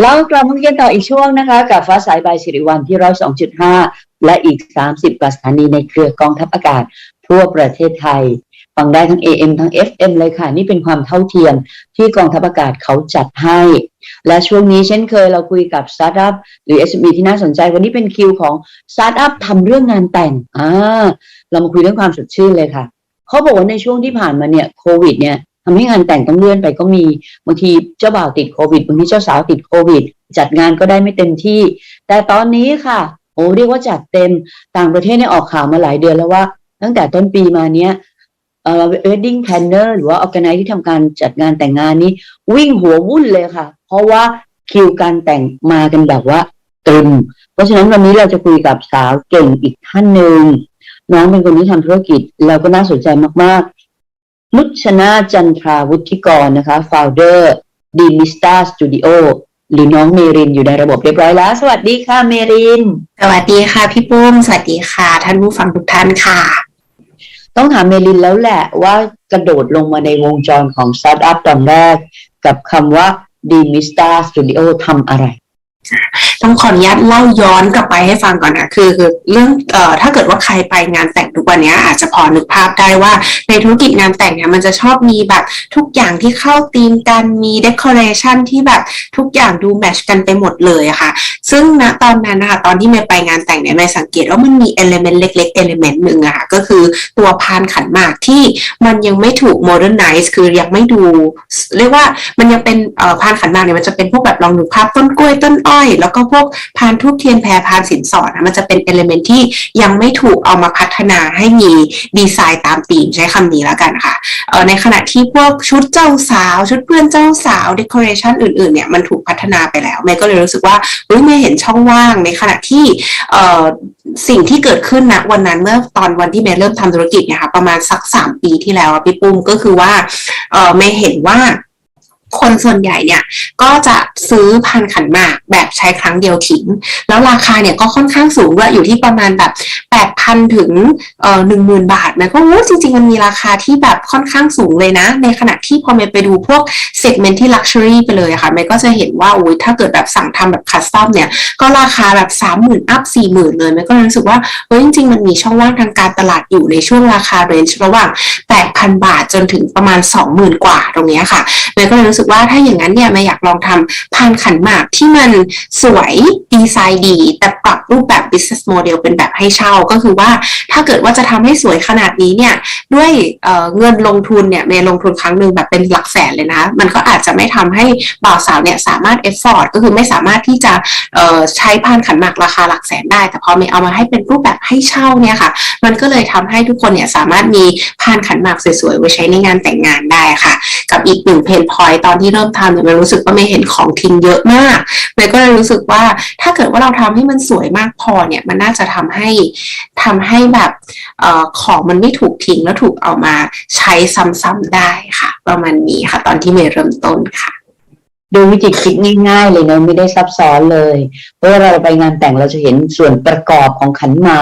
เรากลับมาคุยกันต่ออีกช่วงนะคะ กับฟ้าสายบสิริวัลที่ร้อยสองจุดห้าและอีกสามสิบกว่าสถานีในเครือกองทัพอากาศ ทั่วประเทศไทย ฟังได้ทั้ง AM ทั้ง FM เลยค่ะ นี่เป็นความเท่าเทียมที่กองทัพอากาศเขาจัดให้ และช่วงนี้เช่นเคยเราคุยกับสตาร์ทอัพหรือ SME ที่น่าสนใจวันนี้เป็นคิวของสตาร์ทอัพทำเรื่องงานแต่งอ่าเรามาคุยเรื่องความสดชื่นเลยค่ะเขาบอกว่าในช่วงที่ผ่านมาเนี่ยโควิดเนี่ย ทำให้งานแต่งต้องเลื่อนไปก็มีบางทีเจ้าบ่าวติดโควิดบางทีเจ้าสาวติดโควิด จัดงานก็ได้ไม่เต็มที่ แต่ตอนนี้ค่ะโอ้เรียกว่าจัดเต็มต่างประเทศเนี่ยออกข่าวมาหลายเดือนแล้วว่า ตั้งแต่ต้นปีมาเนี้ยเอ่อ wedding planner หรือว่า organize ที่ทำการจัดงานแต่งงานนี้ วิ่งหัววุ่นเลยค่ะ เพราะว่าคิวการแต่งมากันแบบว่าเต็มเพราะฉะนั้นวันนี้เราจะคุยกับสาวเก่งอีกท่านหนึ่งน้องเป็นคนที่ทำธุรกิจแล้วก็น่าสนใจมากๆ นุชนาจันทราวุฒิกรนะคะ founder d i m i s t a Studio หรือน้องเมรินอยู่ในระบบเรียบร้อยแล้ว สวัสดีค่ะเมริน สวัสดีค่ะพี่ปุ้ม สวัสดีค่ะ ท่านผู้ฟังทุกท่านค่ะ ต้องถามเมรินแล้วแหละว่ากระโดดลงมาในวงจรของสตาร์ทอัพตอนแรก กับคำว่า d i m i s t a Studio ทำอะไร ต้องขออนุญาตเล่าย้อนกลับไปให้ฟังก่อนนะคือคือเรื่องเอ่อถ้าเกิดว่าใครไปงานแต่งทุกวันนี้อาจจะพอนึกภาพได้ว่าในธุรกิจงานแต่งเนี่ยมันจะชอบมีแบบทุกอย่างที่เข้าธีมกันมีเดคอเรชันที่แบบทุกอย่างดูแมชกันไปหมดเลยค่ะ ซึ่งณตอนนั้นนะคะตอนที่เมย์ไปงานแต่งเนี่ยเมย์สังเกตว่ามันมีเอลเมนต์เล็กๆเอลเมนต์หนึ่งอะค่ะก็คือตัวพานขันหมากที่มันยังไม่ถูกโมเดิร์นไนซ์คือยังไม่ดู เรียกว่ามันยังเป็นเอ่อพานขันหมากเนี่ยมันจะเป็นพวกแบบลองดูภาพต้นกล้วยต้นอ้อยแล้วก็พวกพานทูบเทียนแพรพานสินสอดอะมันจะเป็นเอลเมนที่ยังไม่ถูกเอามาพัฒนาให้มีดีไซน์ตามธีมใช้คำนี้แล้วกันค่ะเออในขณะที่พวกชุดเจ้าสาว ชุดเพื่อนเจ้าสาวเดคอเรชันอื่นๆเนี่ยมันถูกพัฒนาไปแล้วเมย์ก็เลยรู้สึกว่าเฮ้ยเมย์เห็นช่องว่างในขณะที่เออสิ่งที่เกิดขึ้นณวันนั้นเมื่อตอนวันที่เมย์เริ่มทำธุรกิจเนี่ยค่ะประมาณสักสามปีที่แล้วพี่ปุ้มก็คือว่าเอ่อเมย์เห็นว่า คนส่วนใหญ่เนี่ยก็จะซื้อพันขันหมากแบบใช้ครั้งเดียวทิ้ง แล้วราคาเนี่ยก็ค่อนข้างสูงด้วยอยู่ที่ประมาณแบบ8,000ถึงเอ่อ10,000บาทนะก็โอ้จริงๆ มันมีราคาที่แบบค่อนข้างสูงเลยนะ ในขณะที่พอเมย์ไปดูพวกเซกเมนต์ที่ลักชัวรี่ไปเลยะค่ะเมย์ก็จะเห็นว่าโอ้ยถ้าเกิดแบบสั่งทำแบบคัสตอมเนี่ย ก็ราคาแบบ30,000อัพ40,000เลยเมย์ก็รู้สึกว่าเฮ้ยจริงๆ มันมีช่องว่างทางการตลาดอยู่ในช่วงราคาเรนจ์ระหว่าง8,000บาทจนถึงประมาณ20,000กว่าตรงนี้ค่ะเมย์ก็เลยรู้สึกว่าถ้าอย่างนั้นเนี่ยเมย์อยากลองทำพานขันหมากที่มันสวยดีไซน์ดี แต่ปรับรูปแบบ business model เป็นแบบให้เช่าก็คือว่าถ้าเกิดว่าจะทำให้สวยขนาดนี้เนี่ยด้วยเเงินลงทุนเนี่ยเมย์ลงทุนครั้งหนึ่งแบบเป็นหลักแสนเลยนะ มันก็อาจจะไม่ทำให้บ่าวสาวเนี่ยสามารถ effort ก็คือไม่สามารถที่จะใช้พานขันหมากราคาหลักแสนได้ แต่พอเมย์เอามาให้เป็นรูปแบบให้เช่าเนี่ยค่ะ มันก็เลยทำให้ทุกคนเนี่ยสามารถมีพานขันหมากสวยๆไว้ใช้ในงานแต่งงานได้ค่ะ กับอีกหนึ่งเพนพอยตอนอนที่เริ่มทำเนี่ยมันรู้สึกว่าไม่เห็นของทิ้งเยอะมากเลยก็เลยรู้สึกว่าถ้าเกิดว่าเราทำให้มันสวยมากพอเนี่ยมันน่าจะทำให้ทำให้แบบเออของมันไม่ถูกทิ้งแล้วถูกเอามาใช้ซ้ำๆได้ค่ะ ประมาณนี้ค่ะ ตอนที่เมย์เริ่มต้นค่ะดูวิธีคิดง่าย ๆ เลยเนะไม่ได้ซับซ้อนเลยเพราะว่าเราไปงานแต่งเราจะเห็นส่วนประกอบของขันมา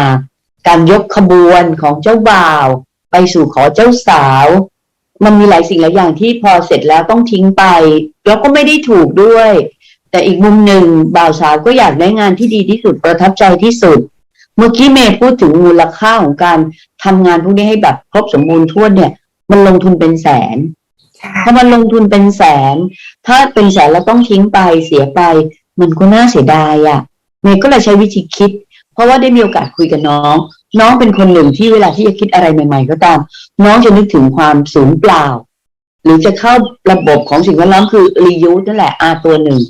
การยกขบวนของเจ้าบ่าว ไปสู่ขอเจ้าสาว มันมีหลายสิ่งหลายอย่างที่พอเสร็จแล้วต้องทิ้งไป แล้วก็ไม่ได้ถูกด้วย แต่อีกมุมหนึ่งบ่าวสาวก็อยากได้งานที่ดีที่สุดประทับใจที่สุด เมื่อกี้เมย์พูดถึงมูลค่าของการทำงานพวกนี้ให้แบบครบสมบูรณ์ทั่วนเนี่ย มันลงทุนเป็นแสนพอมันลงทุนเป็นแสน ถ้าเป็นแสนแล้วต้องทิ้งไปเสียไป มันก็น่าเสียดายอะ่ะเมย์ก็เลยใช้วิธีคิด เพราะว่าได้มีโอกาสคุยกับน้อง น้องเป็นคนหนึ่งที่เวลาที่จะคิดอะไรใหม่ ๆ ก็ตาม น้องจะนึกถึงความสูญเปล่า หรือจะเข้าระบบของสิ่งแวดล้อมคือ reuse นั่นแหละอาตัวหนึ่ง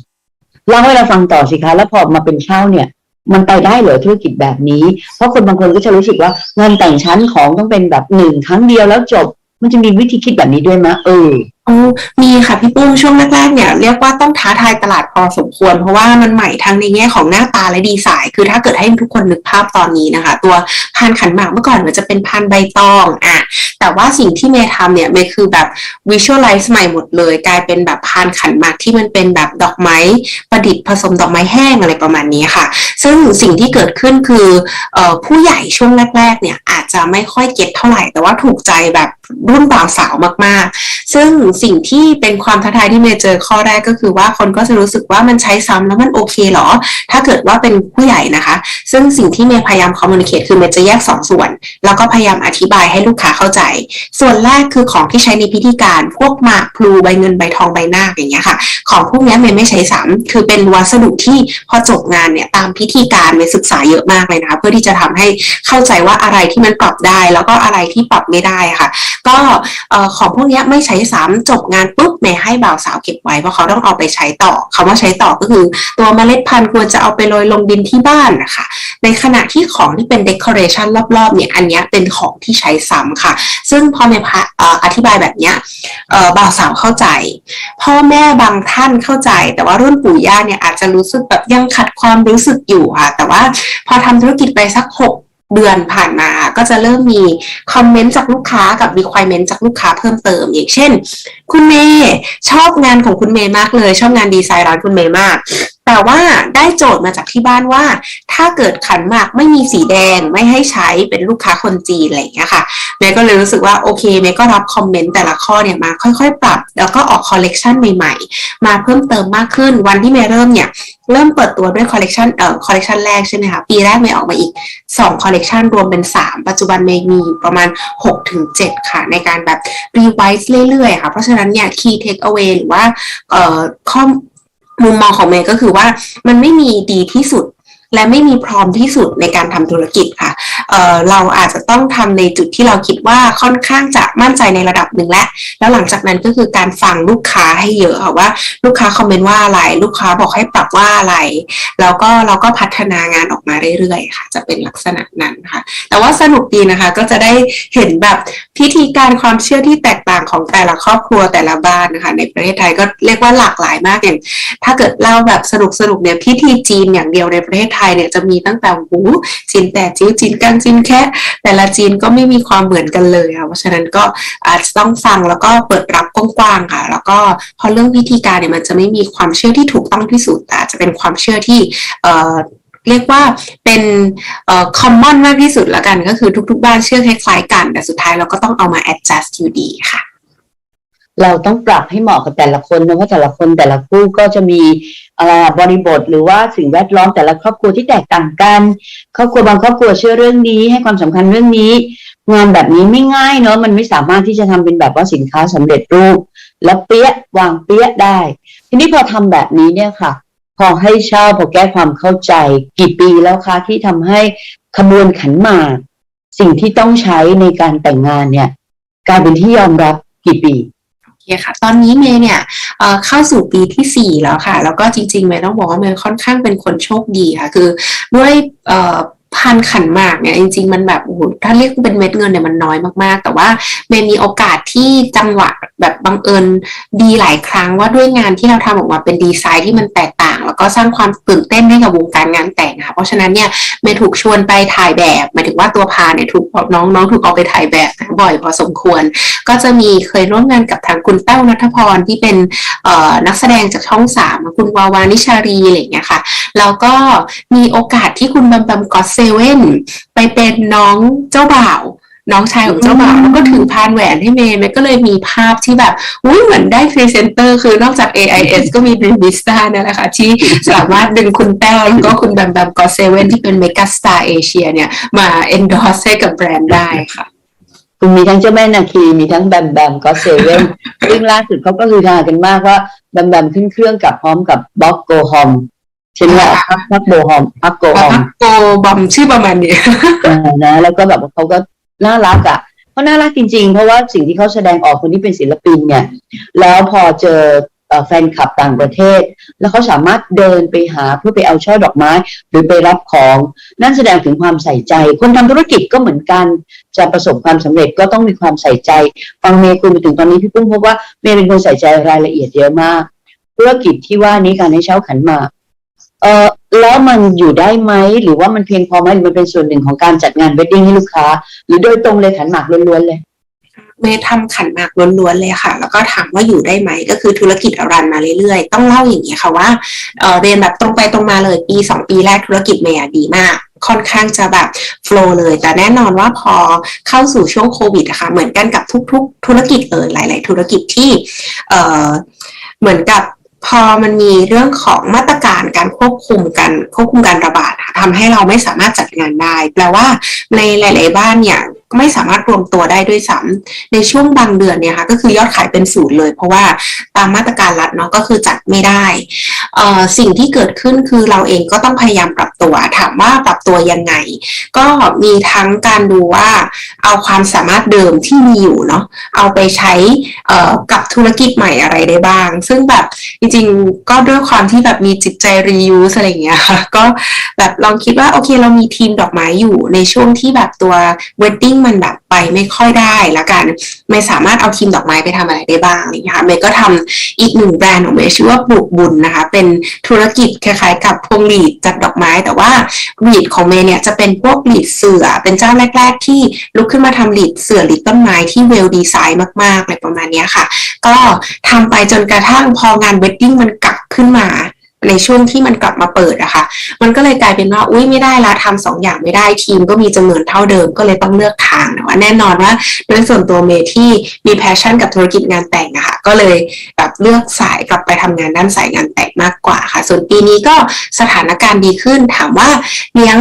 เล่าให้เราฟังต่อสิคะแล้วพอมาเป็นเช่าเนี่ย มันไปได้เหรอธุรกิจแบบนี้ เพราะคนบางคนก็จะรู้สึกว่างานแต่งชั้นของต้องเป็นแบบหนึ่งครั้งเดียวแล้วจบ มันจะมีวิธีคิดแบบนี้ด้วยมะเออ มีค่ะพี่ปุ้มช่วงแรกๆเนี่ยเรียกว่าต้องท้าทายตลาดพอสมควร เพราะว่ามันใหม่ทั้งในแง่ของหน้าตาและดีไซน์คือถ้าเกิดให้ทุกคนนึกภาพตอนนี้นะคะ ตัวพานขันหมากเมื่อก่อนมันจะเป็นพานใบตองอะแต่ว่าสิ่งที่เมย์ทำเนี่ยเมย์คือแบบ visualize ใหม่หมดเลย กลายเป็นแบบพานขันหมากที่มันเป็นแบบดอกไม้ประดิษฐ์ผสมดอกไม้แห้งอะไรประมาณนี้ค่ะ ซึ่งสิ่งที่เกิดขึ้นคือออผู้ใหญ่ช่วงแรกๆเนี่ยอาจจะไม่ค่อยเก็ตเท่าไหร่แต่ว่าถูกใจแบบ รุ่นบ่าวสาวมากๆ ซึ่งสิ่งที่เป็นความท้าทายที่เมย์เจอข้อแรกก็คือว่าคนก็จะรู้สึกว่ามันใช้ซ้ำแล้วมันโอเคเหรอ ถ้าเกิดว่าเป็นผู้ใหญ่นะคะ ซึ่งสิ่งที่เมย์พยายามคอมมูนิเคตคือเมย์จะแยกสองส่วน แล้วก็พยายามอธิบายให้ลูกค้าเข้าใจ ส่วนแรกคือของที่ใช้ในพิธีการ พวกหมากพลูใบเงินใบทองใบหน้าอย่างเงี้ยค่ะ ของพวกเนี้ยเมย์ไม่ใช้ซ้ำคือเป็นวัสดุที่พอจบงานเนี่ยตามพิธีการเมย์ศึกษาเยอะมากเลยนะคะ เพื่อที่จะทำให้เข้าใจว่าอะไรที่มันปรับได้ แล้วก็อะไรที่ปรับไม่ได้ค่ะก็ของพวกนี้ไม่ใช้ซ้ำจบงานปุ๊บเมย์ให้บ่าวสาวเก็บไว้เพราะเขาต้องเอาไปใช้ต่อคำว่าใช้ต่อก็คือ ตัวเมล็ดพันธุ์ควรจะเอาไปโรยลงดินที่บ้านนะคะ ในขณะที่ของที่เป็น decoration รอบๆเนี่ยอันนี้เป็นของที่ใช้ซ้ำค่ะ ซึ่งพอเมย์พะเอ่อธิบายแบบเนี้ยบ่าวสาวเข้าใจ พ่อแม่บางท่านเข้าใจ แต่ว่ารุ่นปู่ย่าเนี่ยอาจจะรู้สึกแบบยังขัดความรู้สึกอยู่ค่ะแต่ว่าพอทำธุรกิจไปสักหก เดือนผ่านมาก็จะเริ่มมีคอมเมนต์จากลูกค้ากับ requirement จากลูกค้าเพิ่มเติม อย่างเช่น คุณเมย์ชอบงานของคุณเมย์มากเลย ชอบงานดีไซน์ร้านคุณเมย์มากแต่ว่าได้โจทย์มาจากที่บ้านว่า ถ้าเกิดขันหมากไม่มีสีแดงไม่ให้ใช้เป็นลูกค้าคนจีนอะไรอย่างเงี้ยค่ะเมย์ก็เลยรู้สึกว่าโอเคเมย์ก็รับคอมเมนต์แต่ละข้อเนี่ยมาค่อยๆ ปรับ แล้วก็ออกคอลเลกชันใหม่ๆ มาเพิ่มเติมมากขึ้นวันที่เมย์เริ่มเนี่ยเริ่มเปิดตัวด้วยคอลเลกชันเอ่อคอลเลกชันแรกใช่ไหมคะปีแรกเมย์ออกมาอีก2คอลเลกชันรวมเป็น 3 ปัจจุบันเมย์มีประมาณ 6-7 ค่ะ ในการแบบรีไวซ์เรื่อยๆค่ะ เพราะฉะนั้นเนี่ย key take away หรือว่าเอ่อข้อ มุมมองของเมย์ก็คือว่ามันไม่มีดีที่สุด และไม่มีพร้อมที่สุดในการทำธุรกิจค่ะเอ่อเราอาจจะต้องทำในจุดที่เราคิดว่าค่อนข้างจะมั่นใจในระดับหนึ่งและแล้วหลังจากนั้นก็คือการฟังลูกค้าให้เยอะค่ะว่าลูกค้าคอมเมนต์ว่าอะไรลูกค้าบอกให้ปรับว่าอะไร แล้วก็เราก็พัฒนางานออกมาเรื่อยๆค่ะ จะเป็นลักษณะนั้นค่ะ แต่ว่าสนุกดีนะคะก็จะได้เห็นแบบพิธีการความเชื่อที่แตกต่างของแต่ละครอบครัวแต่ละบ้านนะคะ ในประเทศไทยก็เรียกว่าหลากหลายมากอย่าง ถ้าเกิดเล่าแบบสนุกสนุกๆเนี่ยพิธีจีนอย่างเดียวในประเทศไทยเนี่ยจะมีตั้งแต่หูจีนแต่จิ้วจีนกันจีนแค่ แต่ละจีนก็ไม่มีความเหมือนกันเลยค่ะเพราะฉะนั้นก็อาจจะต้องฟังแล้วก็เปิดรับกว้างๆค่ะ แล้วก็พอเรื่องพิธีการเนี่ยมันจะไม่มีความเชื่อที่ถูกต้องที่สุดอาจจะเป็นความเชื่อที่เอ่อเรียกว่าเป็นเอ่อ common มากที่สุดแล้วกัน ก็คือทุก ๆ บ้านเชื่อคล้ายๆกัน แต่สุดท้ายเราก็ต้องเอามา adjust อยู่ดีค่ะ เราต้องปรับให้เหมาะกับแต่ละคนนะว่าแต่ละคนแต่ละคู่ก็จะมีอะไรบริบทหรือว่าสิ่งแวดล้อมแต่ละครอบครัวที่แตกต่างกัน ครอบครัวบางครอบครัวเชื่อเรื่องนี้ให้ความสำคัญเรื่องนี้งานแบบนี้ไม่ง่ายเนอะมันไม่สามารถที่จะทำเป็นแบบว่าสินค้าสำเร็จรูป แล้วเปี้ยวางเปี้ยได้ ทีนี้พอทำแบบนี้เนี่ยค่ะ พอให้เช่าพอแก้ความเข้าใจ กี่ปีแล้วคะที่ทำให้ขบวนขันหมากสิ่งที่ต้องใช้ในการแต่งงานเนี่ยกลายเป็นที่ยอมรับกี่ปี โอเคค่ะ ตอนนี้เมย์เนี่ยเข้าสู่ปีที่ 4 แล้วค่ะ แล้วก็จริงๆเมย์ต้องบอกว่าเมย์ค่อนข้างเป็นคนโชคดีค่ะ คือด้วย พันขันหมากเนี่ยจริง ๆ มันแบบโอ้โหถ้าเรียกเป็นเม็ดเงินเนี่ยมันน้อยมากๆ แต่ว่าเมย์มีโอกาสที่จังหวะแบบบังเอิญดีหลายครั้งว่าด้วยงานที่เราทำออกมาเป็นดีไซน์ที่มันแตกต่าง แล้วก็สร้างความตื่นเต้นให้กับวงการงานแต่งค่ะเพราะฉะนั้นเนี่ยเมย์ถูกชวนไปถ่ายแบบหมายถึงว่าตัวพาเนี่ยถูกน้องๆถูกเอาไปถ่ายแบบบ่อยพอสมควร ก็จะมีเคยร่วมงานกับทางคุณแต้วนัทพรที่เป็นเอ่อนักแสดงจากช่องสามคุณวาวานิชารีอะไรอย่างเงี้ยค่ะแล้วก็มีโอกาสที่คุณบัมบัมกอตเซเว่นไปเป็นน้องเจ้าบ่าวน้องชายของเจ้าบ่าวอืมแล้วก็ถือพานแหวนให้เมย์เมย์ก็เลยมีภาพที่แบบอุ้ยเหมือนได้พรีเซนเตอร์คือนอกจาก AIS ก็มีเป็นวิสตาเนี่ยแหละค่ะ ที่สามารถดึงคุณแต้วแล้วก็คุณบัมบัมกอตเซเว่นที่เป็นเมกาสตาร์เอเชียเนี่ย มา endorse ให้กับแบรนด์ได้ค่ะคุณมีทั้งเจ้าแม่นาคีมีทั้งแบมแบมก็เซเว่นซึ่งล่าสุดเขาก็คือฮากันมากว่าแบมแบมขึ้นเครื่องกับพร้อมกับบล็อกโกฮอม ใช่ไหมคะพักพักโบฮอมพักโกฮอมโกบัมชื่อประมาณนี้เออนะ แล้วก็แบบว่าเขาก็น่ารักอะเขาน่ารักจริงๆ เพราะว่าสิ่งที่เขาแสดงออกคนที่เป็นศิลปินเนี่ย แล้วพอเจอเอ่อแฟนคลับต่างประเทศ แล้วเขาสามารถเดินไปหาเพื่อไปเอาช่อดอกไม้ หรือไปรับของ นั่นแสดงถึงความใส่ใจ คนทำธุรกิจก็เหมือนกัน จะประสบความสำเร็จก็ต้องมีความใส่ใจ ฟังเมย์คุยมาถึงตอนนี้พี่ปุ้มพบว่าเมย์เป็นคนใส่ใจรายละเอียดเยอะมาก ธุรกิจที่ว่านี้การให้เช่าขันหมาก เออแล้วมันอยู่ได้ไหมหรือว่ามันเพียงพอไหมหรือมันเป็นส่วนหนึ่งของการจัดงานเวดดิ้งให้ลูกค้า หรือโดยตรงเลยขันหมากล้วนๆเลยเมย์ทำขันหมากล้วนๆเลยค่ะ แล้วก็ถามว่าอยู่ได้ไหมก็คือธุรกิจรันมาเรื่อยๆ ต้องเล่าอย่างนี้ยค่ะว่าเออเรียนแบบตรงไปตรงมาเลยปีสองปีแรกธุรกิจเมย์อะดีมากค่อนข้างจะแบบโฟล์เลย แต่แน่นอนว่าพอเข้าสู่ช่วงโควิดอะคะเหมือนกันกับทุก ๆ ธุรกิจเลยหลาย ๆ ธุรกิจที่เออเหมือนกับ พอมันมีเรื่องของมาตรการการควบคุมการควบคุมการระบาดอะทำให้เราไม่สามารถจัดงานได้ แปลว่าในหลาย ๆ บ้านเนี่ย ไม่สามารถรวมตัวได้ด้วยซ้ำในช่วงบางเดือนเนี่ยค่ะก็คือยอดขายเป็นศูนย์เลย เพราะว่าตามมาตรการรัฐเนาะก็คือจัดไม่ได้ สิ่งที่เกิดขึ้นคือเราเองก็ต้องพยายามปรับตัวถามว่าปรับตัวยังไง ก็มีทั้งการดูว่าเอาความสามารถเดิมที่มีอยู่เนาะเอาไปใช้กับธุรกิจใหม่อะไรได้บ้าง ซึ่งแบบจริงๆก็ด้วยความที่แบบมีจิตใจ reuse อะไรเงี้ยค่ะก็แบบลองคิดว่าโอเคเรามีทีมดอกไม้อยู่ในช่วงที่แบบตัว wedding มันแบบไปไม่ค่อยได้ละกันไม่สามารถเอาทีมดอกไม้ไปทำอะไรได้บ้างอะไรอย่ค่ะเมย์ก็ทำอีกหนึ่งแบรนด์ของเมย์ชื่อว่าปลูกบุญนะคะ เป็นธุรกิจคล้ายๆ กับพวงหลีดจากดอกไม้ แต่ว่าหลีดของเมย์เนี่ยจะเป็นพวกหลีดเสือเป็นเจ้าแรก ๆ ที่ลุกขึ้นมาทำหลีดเสือหลีดต้นไม้ที่เวลดีไซน์มากๆอะไรประมาณนี้ค่ะ ก็ทำไปจนกระทั่งพองานเวดดิ้งมันกลับขึ้นมา ในช่วงที่มันกลับมาเปิดอะค่ะ มันก็เลยกลายเป็นว่า อุ้ยไม่ได้ละทำสองอย่างไม่ได้ทีมก็มีจำนวนเท่าเดิมก็เลยต้องเลือกทางแต่ว่าแน่นอนว่าด้วยส่วนตัวเมย์ที่มีแพชชั่นกับธุรกิจงานแต่งอะค่ะก็เลยแบบเลือกสายกลับไปทำงานด้านสายงานแต่งมากกว่าค่ะ ส่วนปีนี้ก็สถานการณ์ดีขึ้นถามว่าเลี้ยง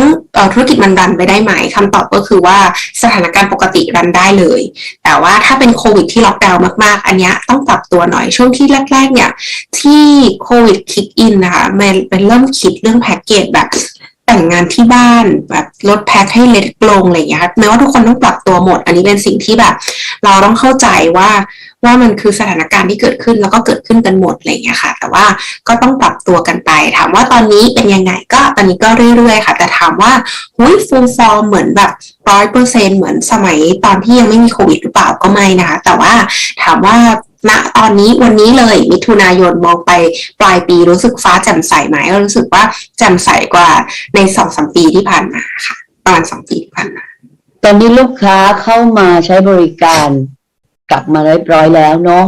ธุรกิจมันรันไปได้ไหมคำตอบก็คือว่าสถานการณ์ปกติรันได้เลย แต่ว่าถ้าเป็นโควิดที่ล็อกดาวน์มากๆ อันนี้ต้องปรับตัวหน่อยช่วงที่แรกๆเนี่ยที่โควิดคิกอินนะคะแม่เป็นเริ่มคิดเรื่องแพ็กเกจแบบแต่งงานที่บ้านแบบลดแพ็คให้เล็กลงอะไรอย่างเงี้ยค่ะแม้ว่าทุกคนต้องปรับตัวหมด อันนี้เป็นสิ่งที่แบบ เราต้องเข้าใจว่าว่ามันคือสถานการณ์ที่เกิดขึ้นแล้วก็เกิดขึ้นกันหมดอะไรอย่างเงี้ยค่ะ แต่ว่าก็ต้องปรับตัวกันไป ถามว่าตอนนี้เป็นยังไงก็ตอนนี้ก็เรื่อยๆค่ะ แต่ถามว่าหุยฟูลฟอร์มเหมือนแบบร้อยเปอร์เซ็นเหมือนสมัยตอนที่ยังไม่มีโควิดหรือเปล่าก็ไม่นะคะแต่ว่าถามว่า ณตอนนี้วันนี้เลยมิถุนายนมองไปปลายปีรู้สึกฟ้าแจ่มใสไหมก็รู้สึกว่าแจ่มใสกว่าในสองสามปีที่ผ่านมาค่ะ ประมาณสองปีที่ผ่านมาตอนนี้ลูกค้าเข้ามาใช้บริการกลับมาเรียบร้อยแล้วเนาะ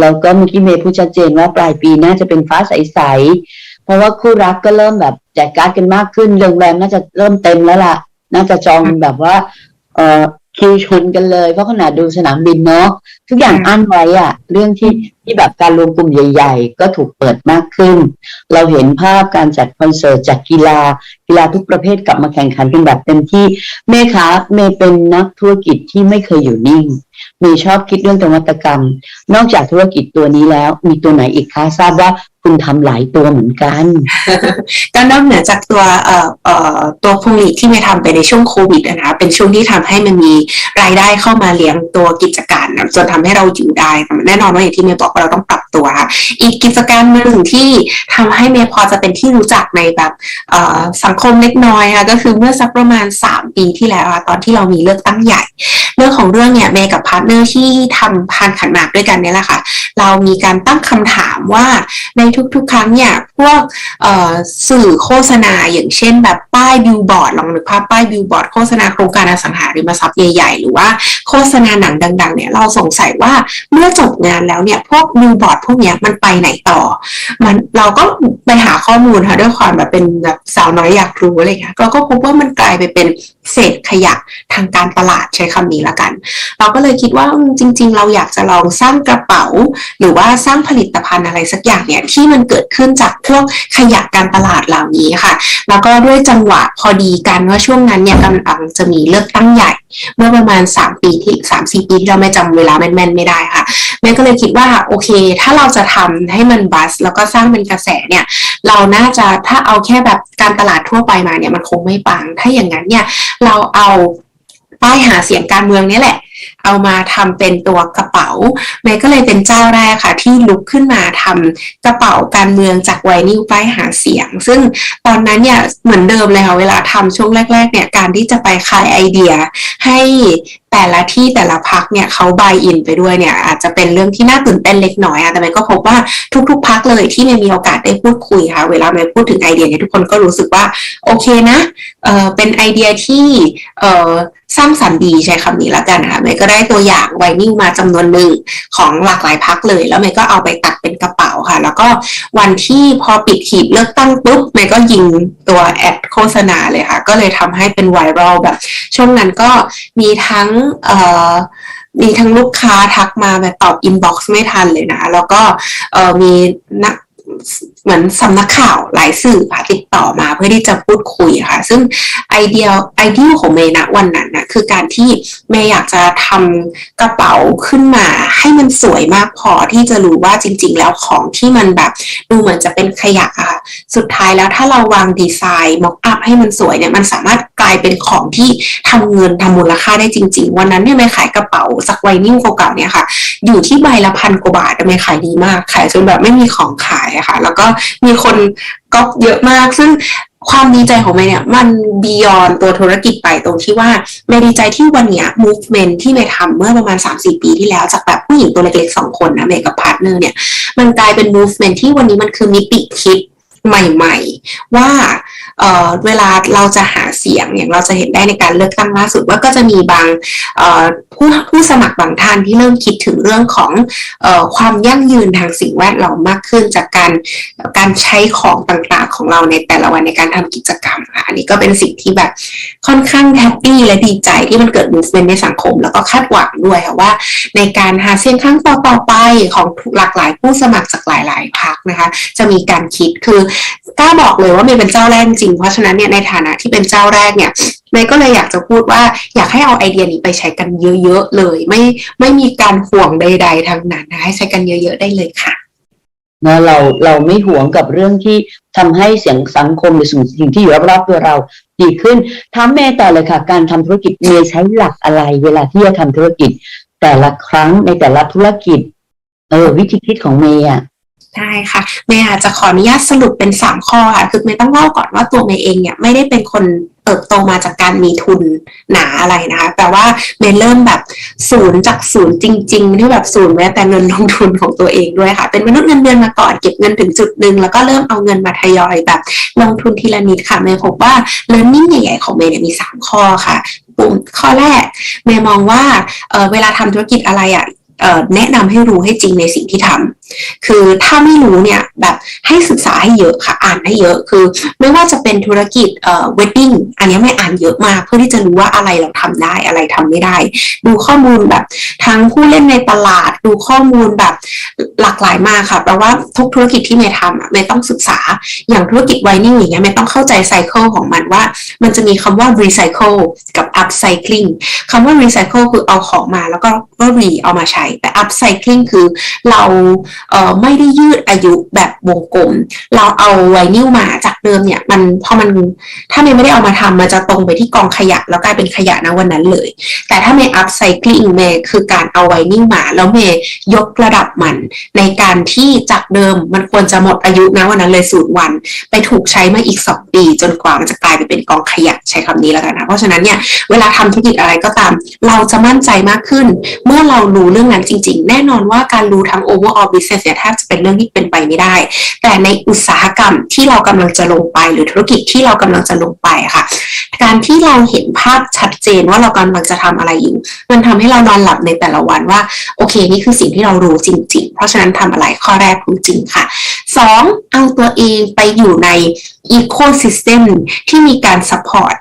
แล้วก็เมื่อกี้เมย์พูดชัดเจนว่าปลายปีน่าจะเป็นฟ้าใสๆเพราะว่าคู่รักก็เริ่มแบบแจกการ์ดกันมากขึ้นโรงแรมน่าจะเริ่มเต็มแล้วล่ะ น่าจะจองแบบว่า เอ่อคิวชนกันเลยเพราะขนาดดูสนามบินเนาะทุกอย่างอืมอั้นไว้อะเรื่องที่ที่แบบการรวมกลุ่มใหญ่ ๆ ก็ถูกเปิดมากขึ้น เราเห็นภาพการจัดคอนเสิร์ตจัดกีฬา กีฬาทุกประเภทกลับมาแข่งขันกันแบบเต็มที่เมย์คะเมย์เป็นนักธุรกิจที่ไม่เคยอยู่นิ่งมีชอบคิดเรื่องนวัตกรรม นอกจากธุรกิจตัวนี้แล้ว มีตัวไหนอีกคะทราบว่าคุณทำหลายตัวเหมือนกันก็นอกเหนือจากตัวเอ่อเอ่อตัวพวงหลีดที่เมย์ทำไปในช่วงโควิดอะนะคะเป็นช่วงที่ทำให้มันมีรายได้เข้ามาเลี้ยงตัวกิจการนะจนททำให้เราอยู่ได้แน่นอนว่าอย่างที่เมย์บอกว่าเราต้องปรับตัวค่ะ อีกกิจการหนึ่งที่ทำให้เมย์พอจะเป็นที่รู้จักในแบบสังคมเล็กน้อยค่ะก็คือเมื่อสักประมาณ 3 ปีที่แล้วอะตอนที่เรามีเลือกตั้งใหญ่ เรื่องของเรื่องเนี่ยเมย์กับพาร์ทเนอร์ที่ทำพานขันหมากด้วยกันเนี่ยแหละค่ะ เรามีการตั้งคำถามว่าในทุกๆ ครั้งเนี่ยพวกสื่อโฆษณาอย่างเช่น แบบป้ายบิลบอร์ดลองนึกภาพป้ายบิลบอร์ดโฆษณาโครงการอสังหาริมทรัพย์ใหญ่ๆ หรือว่าโฆษณาหนังดัง ๆเนี่ยเราสงสัยว่าเมื่อจบงานแล้วเนี่ยพวกบิลบอร์ดพวกเนี้ยมันไปไหนต่อ มันเราก็ไปหาข้อมูลค่ะด้วยความแบบเป็นแบบสาวน้อยอยากรู้อะไรอย่างเงี้ยเราก็พบว่ามันกลายไปเป็น เศษขยะทางการตลาดใช้คำนี้ละกัน เราก็เลยคิดว่าจริง ๆ เราอยากจะลองสร้างกระเป๋า หรือว่าสร้างผลิตภัณฑ์อะไรสักอย่างเนี่ยที่มันเกิดขึ้นจากพวกขยะการตลาดเหล่านี้ค่ะ แล้วก็ด้วยจังหวะพอดีกันว่าช่วงนั้นเนี่ยกำลังจะมีเลือกตั้งใหญ่เมื่อประมาณ 3 ปีที่สามสี่ปีที่เราไม่จำเวลาแม่นๆไม่ได้ค่ะ แม่ก็เลยคิดว่าโอเค ถ้าเราจะทำให้มันบัสแล้วก็สร้างเป็นกระแสเนี่ย เราน่าจะถ้าเอาแค่แบบการตลาดทั่วไปมาเนี่ยมันคงไม่ปัง ถ้าอย่างนั้นเนี่ยเราเอาป้ายหาเสียงการเมืองนี่แหละ เอามาทำเป็นตัวกระเป๋าเมย์ก็เลยเป็นเจ้าแรกค่ะ ที่ลุกขึ้นมาทำกระเป๋าการเมืองจากไวนิลป้ายหาเสียง ซึ่งตอนนั้นเนี่ยเหมือนเดิมเลยค่ะเวลาทำช่วงแรก ๆ เนี่ยการที่จะไปขายไอเดียให้แต่ละที่แต่ละพักเนี่ยเขาบายอินไปด้วยเนี่ยอาจจะเป็นเรื่องที่น่าตื่นเต้นเล็กน้อยอะแต่เมย์ก็พบว่าทุก ๆ พักเลยที่เมย์มีโอกาสได้พูดคุยค่ะ เวลาเมย์พูดถึงไอเดียเนี่ยทุกคนก็รู้สึกว่าโอเคนะเออเป็นไอเดียที่เออสร้างสรรค์ดีใช้คำนี้ละกันนะคะเมย์ก็ได้ตัวอย่างไวนิลมาจำนวนหนึ่งของหลากหลายพักเลย แล้วเมย์ก็เอาไปตัดเป็นกระเป๋าค่ะ แล้วก็วันที่พอปิดขีดเลือกตั้งปุ๊บเมย์ก็ยิงตัวแอดโฆษณาเลยค่ะ ก็เลยทำให้เป็นไวรัลแบบ ช่วงนั้นก็มีทั้งเอ่อมีทั้งลูกค้าทักมาแบบตอบอินบ็อกซ์ไม่ทันเลยนะ แล้วก็เอ่อมีนัก เหมือนสำนักข่าวหลายสื่อค่ะติดต่อมาเพื่อที่จะพูดคุยค่ะ ซึ่งไอเดียไอเดียของเมย์ณวันนั้นนะคือการที่เมย์อยากจะทำกระเป๋าขึ้นมา ให้มันสวยมากพอที่จะรู้ว่าจริง ๆ แล้วของที่มันแบบดูเหมือนจะเป็นขยะค่ะ สุดท้ายแล้วถ้าเราวางดีไซน์ม็อกอัพให้มันสวยเนี่ยมันสามารถ ลายเป็นของที่ทำเงินทำมูลค่าได้จริง ๆ วันนั้นเนี่ยเมย์ขายกระเป๋าจากไวนิ่งเก่าๆเนี่ยค่ะ อยู่ที่ใบละพันกว่าบาทแต่ขายดีมาก ขายจนแบบไม่มีของขายอะค่ะ แล้วก็มีคนก๊อปเยอะมาก ซึ่งความดีใจของเมย์เนี่ยมันบียอนตัวธุรกิจไปตรงที่ว่าเมย์ดีใจที่วันเนี้ย movement ที่เมย์ทำเมื่อประมาณ 3-4 ปีที่แล้ว จากแบบผู้หญิงตัวเล็กๆสองคนนะเมย์กับพาร์ทเนอร์เนี่ย มันกลายเป็น movement ที่วันนี้มันคือมิติคิดใหม่ ๆ ว่า เอ่อเวลาเราจะหาเสียงอย่างเราจะเห็นได้ในการเลือกตั้งล่าสุดว่าก็จะมีบางผู้ผู้สมัครบางท่านที่เริ่มคิดถึงเรื่องของออความยั่งยืนทางสิ่งแวดล้อมมากขึ้นจากการการใช้ของต่างๆของเราในแต่ละวันในการทำกิจกรรมค่ะอันนี้ก็เป็นสิ่งที่แบบค่อนข้างแฮปปี้และดีใจที่มันเกิด movement ในสังคม แล้วก็คาดหวังด้วยค่ะว่า ในการหาเสียงครั้งต่อๆไปของหลากหลายผู้สมัครจากหลายๆพรรคนะคะ จะมีการคิดคือ กล้าบอกเลยว่ามย์เป็นเจ้าแรกจริงเพราะฉะนั้นเนี่ยในฐานะที่เป็นเจ้าแรกเนี่ยเมย์ก็เลยอยากจะพูดว่าอยากให้เอาไอเดียนี้ไปใช้กันเยอะๆเลย ไม่ไม่มีการห่วงใด ๆ ทั้งนั้นนะให้ใช้กันเยอะ ๆ ได้เลยค่ะนะเราเราไม่ห่วงกับเรื่องที่ทำให้เสียงสังคมหรือสิ่งที่อยู่รอบๆตัวเราดีขึ้นถามเมย์ต่อเลยค่ะ การทำธุรกิจเมย์ใช้หลักอะไร เวลาที่จะทำธุรกิจ แต่ละครั้งในแต่ละธุรกิจ เออวิธีคิดของเมย์อะ ได้ค่ะเมย์อาจจะขออนุญาตสรุปเป็น 3 ข้อค่ะ คือเมย์ต้องเล่าก่อนว่าตัวเมย์เองเนี่ยไม่ได้เป็นคนเติบโตมาจากการมีทุนหนาอะไรนะคะแต่ว่าเมย์เริ่มแบบศูนย์จากศูนย์จริง ๆ ที่แบบศูนย์แม้แต่เงินลงทุนของตัวเองด้วยค่ะ เป็นมนุษย์เงินเดือนมาก่อนเก็บเงินถึงจุดหนึ่งแล้วก็เริ่มเอาเงินมาทยอยแบบลงทุนทีละนิดค่ะเมย์พบว่า learning ใหญ่ๆของเมย์เนี่ยมี 3 ข้อค่ะปุ่มข้อแรกเมย์มองว่าเเวลาทำธุรกิจอะไรอะเอ่อแนะนำให้รู้ให้จริงในสิ่งที่ทำคือถ้าไม่รู้เนี่ยแบบให้ศึกษาให้เยอะค่ะอ่านให้เยอะคือ ไม่ว่าจะเป็นธุรกิจเอ่อ wedding อันนี้ไม่อ่านเยอะมากเพื่อที่จะรู้ว่าอะไรเราทำได้อะไรทำไม่ได้ ดูข้อมูลแบบทั้งผู้เล่นในตลาด ดูข้อมูลแบบหลากหลายมากค่ะแปลว่าทุกธุรกิจที่เมย์ทำอะเมย์ต้องศึกษาอย่างธุรกิจไวนิ่งอย่างเงี้ยเมย์ต้องเข้าใจไซเคิลของมันว่า มันจะมีคำว่า recycle กับ upcycling คำว่า recycle คือเอาของมาแล้วก็ก็ re เอามาใช้แต่ upcycling คือเราไม่ได้ยืดอายุแบบวงกลม เราเอาไวนิลมาจากเดิมเนี่ยมันพอมันถ้าเมย์ไม่ได้เอามาทำมันจะตรงไปที่กองขยะ แล้วกลายเป็นขยะนะวันนั้นเลย แต่ถ้าเมย์ upcycling เมย์คือการเอาไวนิลมา แล้วเมย์ยกระดับมัน ในการที่จากเดิมมันควรจะหมดอายุนะวันนั้นเลยสูตรวัน ไปถูกใช้มาอีก2ปี จนกว่ามันจะกลายไปเป็นกองขยะใช้คำนี้แล้วกันนะเพราะฉะนั้นเนี่ยเวลาทำธุรกิจอะไรก็ตาม เราจะมั่นใจมากขึ้น เมื่อเรารู้เรื่องนั้นจริง ๆ แน่นอนว่าการรู้ทั้ง overall business เนี่ยแทบจะเป็นเรื่องที่เป็นไปไม่ได้ แต่ในอุตสาหกรรมที่เรากำลังจะลงไป หรือธุรกิจที่เรากำลังจะลงไปค่ะ การที่เราเห็นภาพชัดเจนว่าเรากำลังจะทำอะไรอยู่มันทำให้เรานอนหลับในแต่ละวันว่า โอเคนี่คือสิ่งที่เรารู้จริง ๆ เพราะฉะนั้นทำอะไรข้อแรกรู้จริงค่ะสองเอาตัวเองไปอยู่ใน ecosystem ที่มีการ support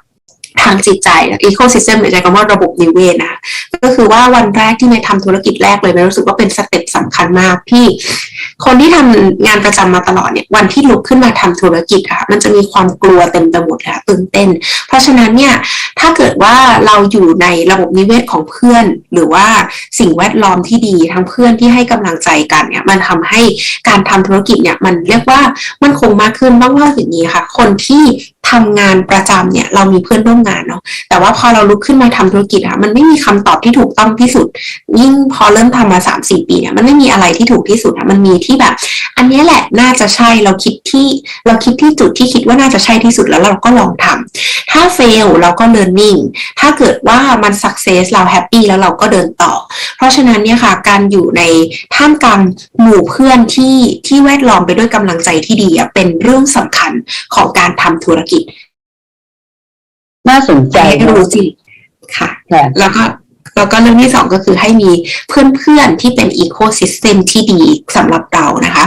ทางจิตใจ ecosystem หมายใจคำว่าระบบนิเวศนะคะก็คือว่าวันแรกที่เมย์ทำธุรกิจแรกเลยเมย์รู้สึกว่าเป็นสเต็ปสำคัญมากที่ คนที่ทำงานประจำมาตลอดเนี่ยวันที่ลุกขึ้นมาทำธุรกิจอะมันจะมีความกลัวเต็มไปหมดเลยตื่นเต้น เพราะฉะนั้นเนี่ยถ้าเกิดว่าเราอยู่ในระบบนิเวศของเพื่อน หรือว่าสิ่งแวดล้อมที่ดีทั้งเพื่อนที่ให้กำลังใจกันเนี่ยมันทำให้การทำธุรกิจเนี่ยมันเรียกว่ามันคงมากขึ้นบ้างว่าอย่างนี้ค่ะ คนที่ ทำงานประจำเนี่ยเรามีเพื่อนร่วมงานเนาะแต่ว่าพอเราลุกขึ้นมาทำธุรกิจอะมันไม่มีคำตอบที่ถูกต้องที่สุด ยิ่งพอเริ่มทำมา3ามสี่ปีเนี่ยมันไม่มีอะไรที่ถูกที่สุดอะมันมีที่แบบ อันนี้แหละน่าจะใช่เราคิดที่เราคิดที่จุดที่คิดว่าน่าจะใช่ที่สุดแล้วเราก็ลองทำถ้า fail เราก็ learning ถ้าเกิดว่ามัน success เรา happy แล้วเราก็เดินต่อ เพราะฉะนั้นเนี่ยค่ะการอยู่ในท่ามกลางหมู่เพื่อนที่ที่แวดล้อมไปด้วยกำลังใจที่ดีเป็นเรื่องสำคัญของการทำธุรกิจน่าสนใจให้รู้จริงค่ะค่ะ แล้วก็แล้วก็เรื่องที่สองก็คือให้มีเพื่อนๆที่เป็นอีโคซิสเต็มที่ดีสำหรับเรานะคะ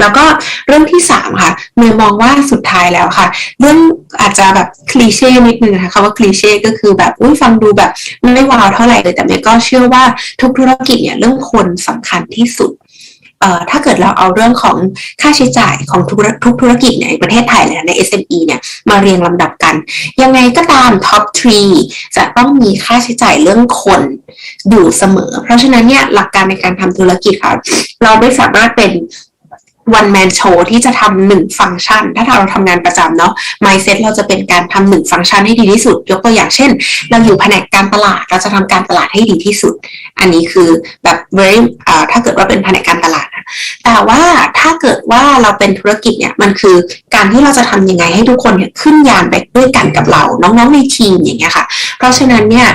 แล้วก็เรื่องที่สามค่ะเมย์มองว่าสุดท้ายแล้วค่ะ เรื่องอาจจะแบบคลีเช่นิดนึงนะคะคำว่าคลีเช่ก็คือแบบอุ้ยฟังดูแบบไม่ว้าวเท่าไหร่เลยแต่เมย์ก็เชื่อว่าทุกธุรกิจเนี่ยเรื่องคนสำคัญที่สุดเอ่อ ถ้าเกิดเราเอาเรื่องของค่าใช้จ่ายของทุกทุกธุรกิจในประเทศไทยเลยนะใน SME เนี่ยมาเรียงลำดับกัน ยังไงก็ตามท็อปทรีจะต้องมีค่าใช้จ่ายเรื่องคนอยู่เสมอ เพราะฉะนั้นเนี่ยหลักการในการทำธุรกิจค่ะเราไม่สามารถเป็น one man show ที่จะทำหนึ่งฟังก์ชัน ถ้าเราทำงานประจำเนาะ mindset เราจะเป็นการทำหนึ่งฟังก์ชันให้ดีที่สุด ยกตัวอย่างเช่น เราอยู่แผนกการตลาด เราจะทำการตลาดให้ดีที่สุด อันนี้คือแบบ very ถ้าเกิดว่าเป็นแผนกการตลาด แต่ว่าถ้าเกิดว่าเราเป็นธุรกิจเนี่ยมันคือการที่เราจะทำยังไงให้ทุกคนเนี่ยขึ้นยานไปด้วยกันกับเรา น้องๆในทีมอย่างเงี้ยค่ะ เพราะฉะนั้นเนี่ย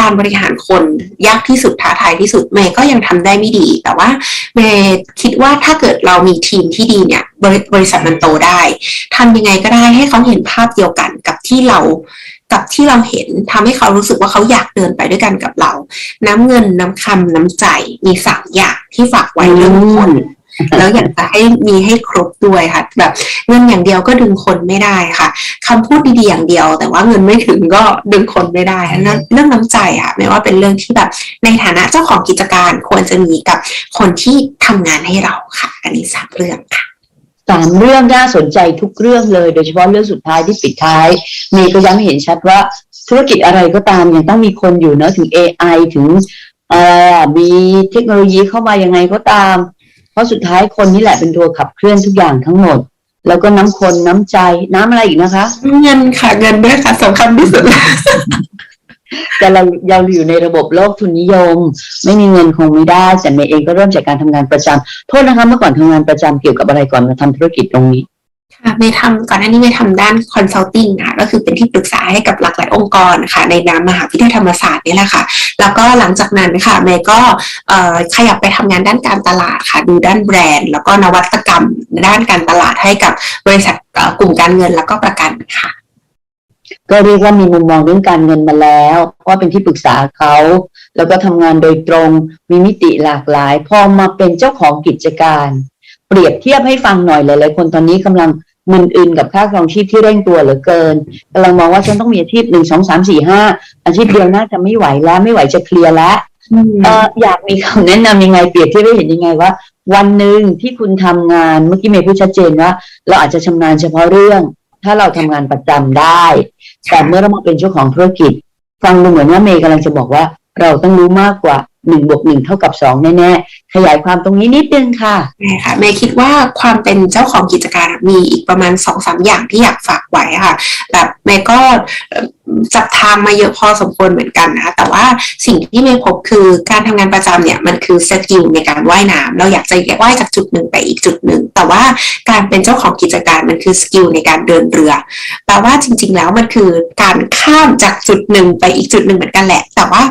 การบริหารคนยากที่สุดท้าทายที่สุดเมย์ก็ยังทำได้ไม่ดี แต่ว่าเมย์คิดว่าถ้าเกิดเรามีทีมที่ดีเนี่ยบริบริษัทมันโตได้ทำยังไงก็ได้ให้เขาเห็นภาพเดียวกันกับที่เรา กับที่เราเห็นทำให้เขารู้สึกว่าเขาอยากเดินไปด้วยกันกับเรา น้ำเงินน้ำคำน้ำใจมีสามอย่างที่ฝากไว้เรื่องคนแล้วอยากจะให้มีให้ครบด้วยค่ะ แบบเงินอย่างเดียวก็ดึงคนไม่ได้ค่ะคำพูดดีๆอย่างเดียว แต่ว่าเงินไม่ถึงก็ดึงคนไม่ได้อันนั้นเรื่องน้ำใจค่ะไม่ว่าเป็นเรื่องที่แบบในฐานะเจ้าของกิจการควรจะมีกับคนที่ทำงานให้เราค่ะ อันนี้สามเรื่องค่ะ สามเรื่องน่าสนใจทุกเรื่องเลย โดยเฉพาะเรื่องสุดท้ายที่ปิดท้ายเมย์ก็ย้ำให้เห็นชัดว่าธุรกิจอะไรก็ตามยังต้องมีคนอยู่เนอะถึง AI ถึงมีเทคโนโลยีเข้ามายังไงก็ตาม เพราะสุดท้ายคนนี่แหละเป็นตัวขับเคลื่อนทุกอย่างทั้งหมด แล้วก็น้ำคนน้ำใจน้ำอะไรอีกนะคะ เงินค่ะเงินด้วยค่ะสำคัญที่สุด แต่เราเราอยู่ในระบบโลกทุนนิยม ไม่มีเงินคงไม่ได้แต่เมย์เองก็เริ่มจากการทำงานประจำโทษนะคะเมื่อก่อนทำงานประจำเกี่ยวกับอะไรก่อนมาทำธุรกิจตรงนี้ค่ะเมย์ทำก่อนหน้านี้เมย์ทำด้าน consulting ค่ะก็คือเป็นที่ปรึกษาให้กับหลากหลายองค์กรค่ะในนามมหาวิทยาลัยธรรมศาสตร์นี่แหละค่ะ แล้วก็หลังจากนั้นค่ะเมย์ก็ขยับไปทำงานด้านการตลาดค่ะ ดูด้านแบรนด์ แล้วก็นวัตกรรมด้านการตลาดให้กับบริษัทกลุ่มการเงินแล้วก็ประกันค่ะ ก็เรียกว่ามีมุมมองเรื่องการเงินมาแล้วเพราะว่าเป็นที่ปรึกษาเขาแล้วก็ทำงานโดยตรงมีมิติหลากหลาย พอมาเป็นเจ้าของกิจการ เปรียบเทียบให้ฟังหน่อยหลายๆคนตอนนี้กำลังมึนอึนกับค่าครองชีพที่เร่งตัวเหลือเกินกำลังมองว่าฉันต้องมีอาชีพหนึ่งสองสามสี่ห้าอาชีพเดียวน่าจะไม่ไหวแล้วไม่ไหวจะเคลียร์แล้วอออยากมีคำแนะนำยังไงเปรียบเทียบให้เห็นยังไงว่า วันหนึ่งที่คุณทำงานเมื่อกี้เมย์พูดชัดเจนว่า เราอาจจะชำนาญเฉพาะเรื่อง ถ้าเราทำงานประจำได้ แต่เมื่อเรามาเป็นเจ้าของธุรกิจ ฟังดูเหมือนว่าเมย์กำลังจะบอกว่า เราต้องรู้มากกว่าหนึ่งบวกหนึ่งเท่ากับสองแน่ๆ ขยายความตรงนี้นิดนึงค่ะใช่ค่ะเมย์คิดว่าความเป็นเจ้าของกิจการมีอีกประมาณสองสามอย่างที่อยากฝากไว้ค่ะแบบเมย์ก็เจับทางมาเยอะพอสมควรเหมือนกันนะคะแต่ว่าสิ่งที่เมย์พบคือการทำงานประจำเนี่ยมันคือสกิลในการว่ายน้ำเราอยากจะว่ายจากจุดหนึ่งไปอีกจุดหนึ่ง แต่ว่าการเป็นเจ้าของกิจการมันคือสกิลในการเดินเรือแปลว่าจริง ๆ แล้วมันคือการข้ามจากจุดหนึ่งไปอีกจุดหนึ่งเหมือนกันแหละ แต่ว่า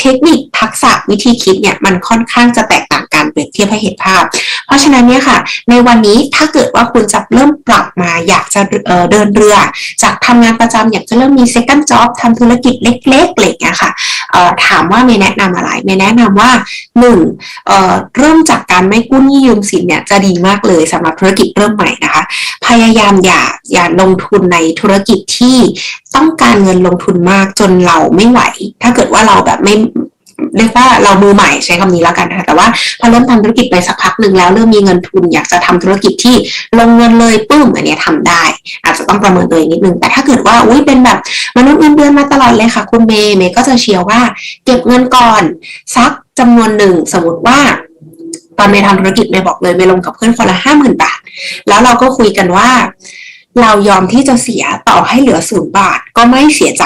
เทคนิคทักษะวิธีคิดเนี่ยมันค่อนข้างจะแตกต่าง กันเปรียบเทียบให้เห็นภาพ เพราะฉะนั้นเนี่ยค่ะ ในวันนี้ถ้าเกิดว่าคุณจะเริ่มปรับมาอยากจะเเดินเรือ จากทำงานประจำอยากจะเริ่มมี second job ทำธุรกิจเล็กๆอะไรอย่างเงี้ยค่ะถามว่าเมย์แนะนำอะไรเมย์แนะนำว่าหนึ่งเเริ่มจากการไม่กู้หนี้ยืมสินเนี่ยจะดีมากเลยสำหรับธุรกิจเริ่มใหม่นะคะ พยายามอย่าอย่าลงทุนในธุรกิจที่ต้องการเงินลงทุนมากจนเราไม่ไหว ถ้าเกิดว่าเราแบบไม่ เรียกว่าเรามือใหม่ใช้คำนี้แล้วกันนะคะแต่ว่าพอเริ่มทำธุรกิจไปสักพักหนึ่งแล้วเริ่มมีเงินทุนอยากจะทำธุรกิจที่ลงเงินเลยปึ้มอันนี้ยทำได้ อาจจะต้องประเมินตัวเองนิดนึง แต่ถ้าเกิดว่าอุ้ยเป็นแบบมนุษย์เงินเดือนมาตลอดเลยค่ะคุณเมย์เมย์ก็จะเชียร์ว่าเก็บเงินก่อนสักจำนวนหนึ่งสมมติว่าตอนเมย์ทำธุรกิจเมย์บอกเลยเมย์ลงกับเพื่อนคนละห้าหมื่นบาท แล้วเราก็คุยกันว่า เรายอมที่จะเสียต่อให้เหลือศูนย์บาทก็ไม่เสียใจ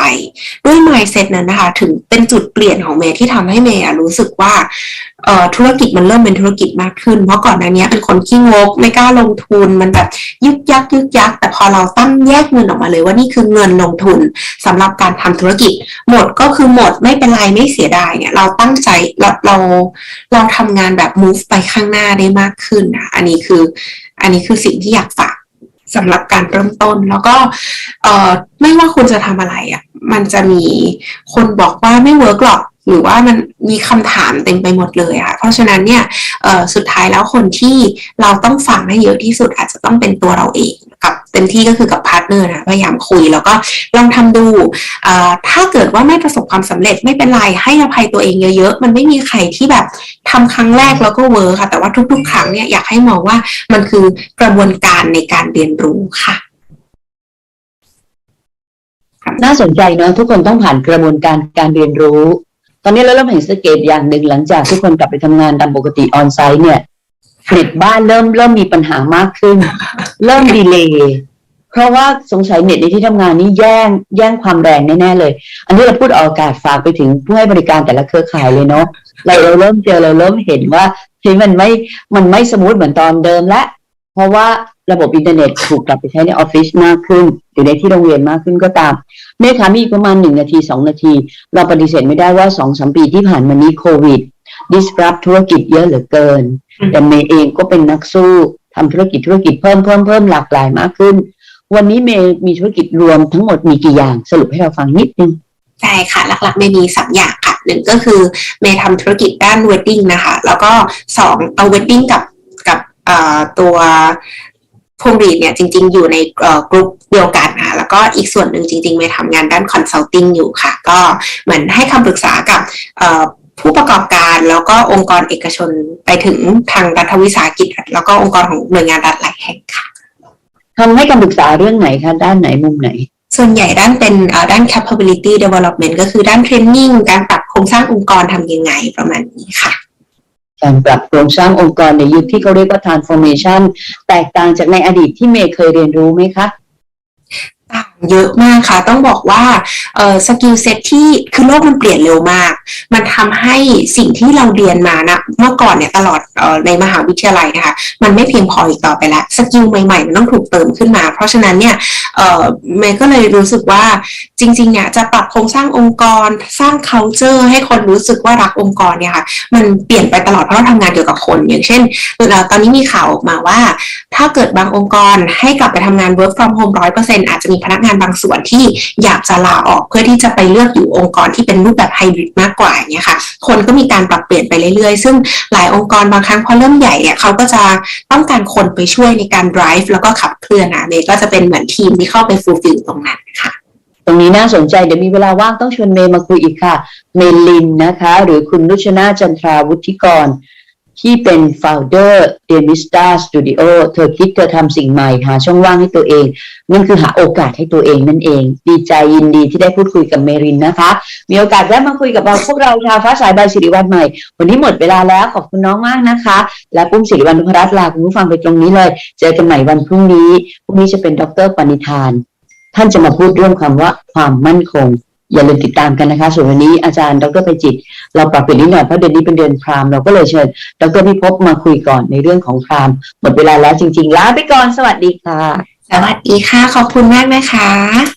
ด้วย mindset นั้นนะคะ ถึงเป็นจุดเปลี่ยนของเมย์ที่ทำให้เมย์รู้สึกว่าเออธุรกิจมันเริ่มเป็นธุรกิจมากขึ้น เพราะก่อนหน้านี้เป็นคนขี้งกไม่กล้าลงทุนมันแบบยึกยักยึกยัก แต่พอเราตั้งแยกเงินออกมาเลยว่านี่คือเงินลงทุนสำหรับการทำธุรกิจ หมดก็คือหมดไม่เป็นไรไม่เสียดายเนี่ยเราตั้งใจเราเราเราทำงานแบบ move ไปข้างหน้าได้มากขึ้นนะอันนี้คือ อันนี้คือสิ่งที่อยากฝาก สำหรับการเริ่มต้น แล้วก็ไม่ว่าคุณจะทำอะไรอะ่ะมันจะมีคนบอกว่าไม่เวิร์กหรอกหรือว่ามันมีคำถามเต็มไปหมดเลยค่ะเพราะฉะนั้นเนี่ยสุดท้ายแล้วคนที่เราต้องฟังให้เยอะที่สุดอาจจะต้องเป็นตัวเราเอง กับเต็มที่ก็คือกับพาร์ทเนอร์นะพยายามคุยแล้วก็ลองทำดูถ้าเกิดว่าไม่ประสบความสำเร็จไม่เป็นไรให้อภัยตัวเองเยอะๆ มันไม่มีใครที่แบบทำครั้งแรกแล้วก็เวิร์คค่ะแต่ว่าทุกๆ ครั้งเนี่ยอยากให้มองว่ามันคือกระบวนการในการเรียนรู้ค่ะน่าสนใจเนอะทุกคนต้องผ่านกระบวนการการเรียนรู้ ตอนนี้เราเริ่มเห็นสเกตอย่างหนึ่งหลังจากทุกคนกลับไปทำงานตามปกติออนไซต์เนี่ยเน็ตบ้านเริ่มเริ่มมีปัญหามากขึ้น เริ่มดีเลย์เพราะว่าสงสัยเน็ตในที่ทำงานนี้แย่งแย่งความแรงแน่ๆเลย อันนี้เราพูดออกอากาศฝากไปถึงผู้ให้บริการแต่ละเครือข่ายเลยเนาะเราเราเริ่มเจอเราเริ่มเห็นว่าเฮ้ยมันไม่มันไม่สมูทเหมือนตอนเดิมและ เพราะว่าระบบอินเทอร์เน็ตถูกกลับไปใช้ในออฟฟิศมากขึ้นหรือในที่โรงเรียนมากขึ้นก็ตามเมย์คะมีอีกประมาณหนึ่งนาทีสองนาที เราปฏิเสธไม่ได้ว่าสองสามปีที่ผ่านมานี้โควิด disrupt ธุรกิจเยอะเหลือเกิน แต่เมย์เองก็เป็นนักสู้ ทำธุรกิจธุรกิจเพิ่มเพิ่มเพิ่มหลากหลายมากขึ้น วันนี้เมย์มีธุรกิจรวมทั้งหมดมีกี่อย่างสรุปให้เราฟังนิดนึงใช่ค่ะ หลักๆเมย์มีสามอย่างค่ะหนึ่งก็คือเมย์ทำธุรกิจด้าน wedding นะคะ แล้วก็สองเอา wedding กับกับตัวพวงรีดเนี่ยจริงๆ อยู่ในกลุ่มเดียวกันค่ะแล้วก็อีกส่วนหนึ่งจริงๆเมย์ทำงานด้าน consulting อยู่ค่ะ ก็เหมือนให้คำปรึกษากับ ผู้ประกอบการแล้วก็องค์กรเอกชนไปถึงทางรัฐวิสาหกิจ แล้วก็องค์กรของหน่วยงานรัฐหลายแห่งค่ะทำให้คำปรึกษาเรื่องไหนคะด้านไหนมุมไหน ส่วนใหญ่ด้านเป็นเอ่อด้าน capability development ก็คือด้าน training การปรับโครงสร้างองค์กรทำยังไงประมาณนี้ค่ะการปรับโครงสร้างองค์กรในยุคที่เขาเรียกว่า transformation แตกต่างจากในอดีตที่เมย์เคยเรียนรู้ไหมคะต่าง เยอะมากค่ะ ต้องบอกว่าสกิลเซ็ตที่คือโลกมันเปลี่ยนเร็วมาก มันทำให้สิ่งที่เราเรียนมานะเมื่อก่อนเนี่ยตลอดออในมหาวิทยาลัยนะคะมันไม่เพียงพออีกต่อไปแล้วสกิลใหม่ๆ มันต้องถูกเติมขึ้นมา เพราะฉะนั้นเนี่ยเอ่อเมย์ก็เลยรู้สึกว่าจริงๆเนี่ยจะปรับโครงสร้างองค์กรสร้าง culture ให้คนรู้สึกว่ารักองค์กรเนี่ยค่ะมันเปลี่ยนไปตลอดเพราะเราทำงานเกี่ยวกับคน อย่างเช่นเอ่อตอนนี้มีข่าวออกมาว่า ถ้าเกิดบางองค์กรให้กลับไปทำงาน work from home ร้อยเปอร์เซ็นต์อาจจะมีพนักงานงานบางส่วนที่อยากจะลาออกเพื่อที่จะไปเลือกอยู่องค์กรที่เป็นรูปแบบไฮบริดมากกว่าอย่างเงี้ยค่ะ คนก็มีการปรับเปลี่ยนไปเรื่อยๆ ซึ่งหลายองค์กรบางครั้งพอเริ่มใหญ่เนี่ยเขาก็จะต้องการคนไปช่วยในการ drive แล้วก็ขับเคลื่อนนะเมย์ก็จะเป็นเหมือนทีมที่เข้าไป fulfill ตรงนั้นค่ะตรงนี้น่าสนใจเดี๋ยวมีเวลาว่างต้องชวนเมย์มาคุยอีกค่ะ เมลินนะคะ หรือคุณนุชนาจันทราวุฒิกร ที่เป็น founder d e n i s t a Studio เธอคิดเธอทำสิ่งใหม่หาช่องว่างให้ตัวเอง นั่นคือหาโอกาสให้ตัวเองนั่นเอง ดีใจยินดีที่ได้พูดคุยกับเมรินนะคะ มีโอกาสแวะมาคุยกับเราพวกเราชาวฟ้าสายใบสิริวัณใหม่ วันนี้หมดเวลาแล้วขอบคุณน้องมากนะคะ และปุ้มสิริวัณนุพรัตน์ลาคุณผู้ฟังไปตรงนี้เลย เจอกันใหม่วันพรุ่งนี้พรุ่งนี้จะเป็นดรปณิธาน ท่านจะมาพูดเรื่องคำว่าความมั่นคง อย่าลืมติดตามกันนะคะ ส่วนวันนี้อาจารย์ดรไปจิต เราปรับเปลี่ยนนิดหน่อยเพราะเดือนนี้เป็นเดือนพราหมณ์เราก็เลยเชิญดรพิภพมาคุยก่อนในเรื่องของพราหมณ์หมดเวลาแล้วจริงๆลาไปก่อนสวัสดีค่ะ สวัสดีค่ะ ขอบคุณมากนะคะ